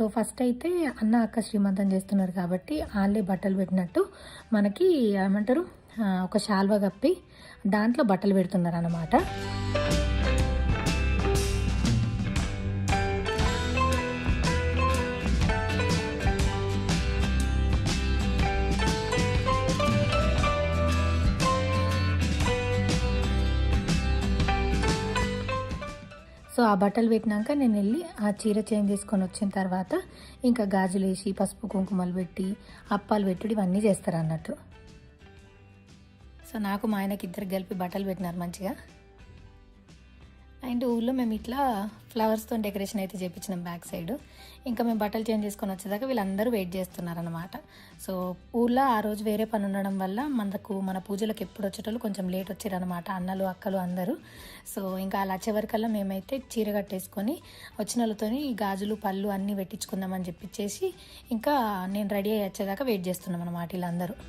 So first అయితే అన్న అక్క శ్రీమంతం చేస్తున్నారు కాబట్టి వాళ్ళే బట్టలు పెట్టినట్టు మనకి ఏమంటారు ఒక శాల్వా కప్పి దాంట్లో బట్టలు పెడుతున్నారు అన్నమాట సో ఆ బట్టలు పెట్టినాక నేను వెళ్ళి ఆ చీర చేంజ్ చేసుకొని వచ్చిన తర్వాత ఇంకా గాజులు వేసి పసుపు కుంకుమలు పెట్టి అప్పాలు పెట్టుడు ఇవన్నీ చేస్తారు అన్నట్టు. సో నాకు మా ఆయనకి ఇద్దరు కలిపి బట్టలు పెట్టినారు మంచిగా. అండ్ ఊళ్ళో మేము ఇట్లా ఫ్లవర్స్తో డెకరేషన్ అయితే చేయించినాం బ్యాక్ సైడ్ ఇంకా మేము బట్టలు చేంజ్ చేసుకొని వచ్చేదాకా వీళ్ళందరూ వెయిట్ చేస్తున్నారనమాట సో ఊళ్ళో ఆ రోజు వేరే పని ఉండడం వల్ల మనకు మన పూజలకు ఎప్పుడు వచ్చేటోళ్ళు కొంచెం లేట్ వచ్చారనమాట అన్నలు అక్కలు అందరూ. సో ఇంకా అలా వచ్చే వరకల్లా మేమైతే చీర కట్టేసుకొని వచ్చిన వాళ్ళతోని గాజులు పళ్ళు అన్నీ పెట్టించుకుందామని చెప్పిచ్చేసి ఇంకా నేను రెడీ అయ్యి వచ్చేదాకా వెయిట్ చేస్తున్నాం అనమాట వీళ్ళందరూ.